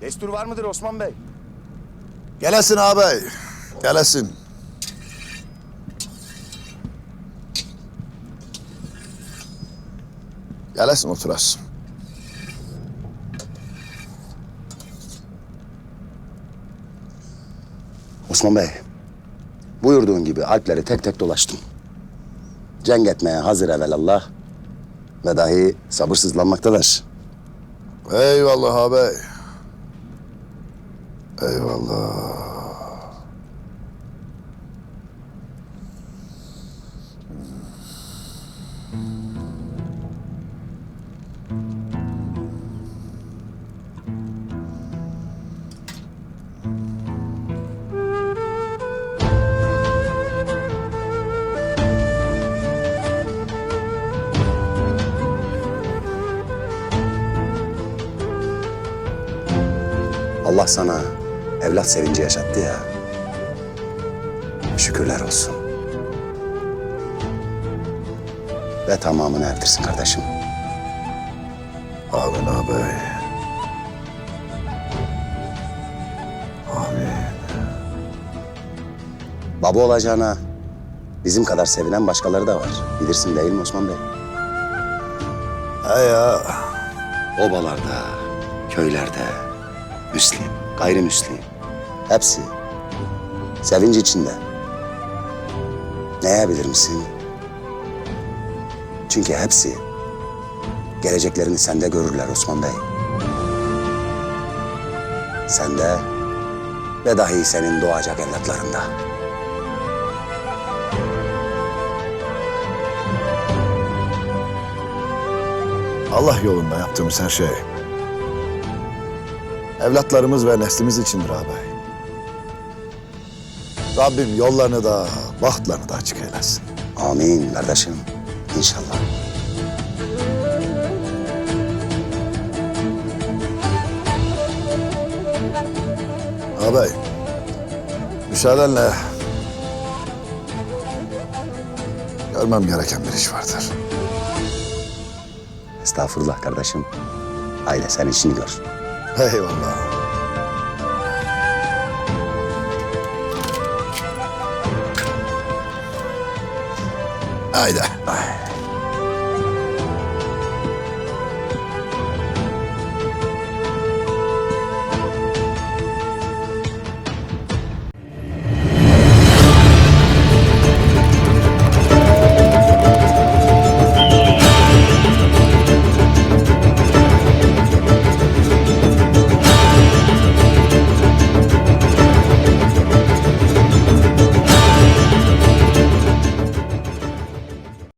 Destur var mıdır Osman Bey? Gelesin ağabey. Gelesin. Gelesin oturasın. Osman Bey, buyurduğun gibi Alpleri tek tek dolaştım. Cenk etmeye hazır evelallah ve dahi sabırsızlanmaktadır. Eyvallah ağabey. Eyvallah. Allah sana evlat sevinci yaşattı ya. Şükürler olsun. Ve tamamını erdirsin kardeşim. Amin ağabey. Amin. Baba olacağına bizim kadar sevinen başkaları da var. Bilirsin değil mi Osman Bey? He ya. Obalarda, köylerde, Müslim, gayrimüslim, hepsi sevinç içinde. Neye bilir misin? Çünkü hepsi geleceklerini sende görürler Osman Bey. Sende ve dahi senin doğacak evlatlarında. Allah yolunda yaptığımız her şey evlatlarımız ve neslimiz içindir ağabey. Rabbim yollarını da, bahtlarını da açık eylesin. Amin kardeşim. İnşallah. Ağabey, müsaadenle görmem gereken bir iş vardır. Estağfurullah kardeşim. Haydi sen işini gör. Eyvallah. Haydi.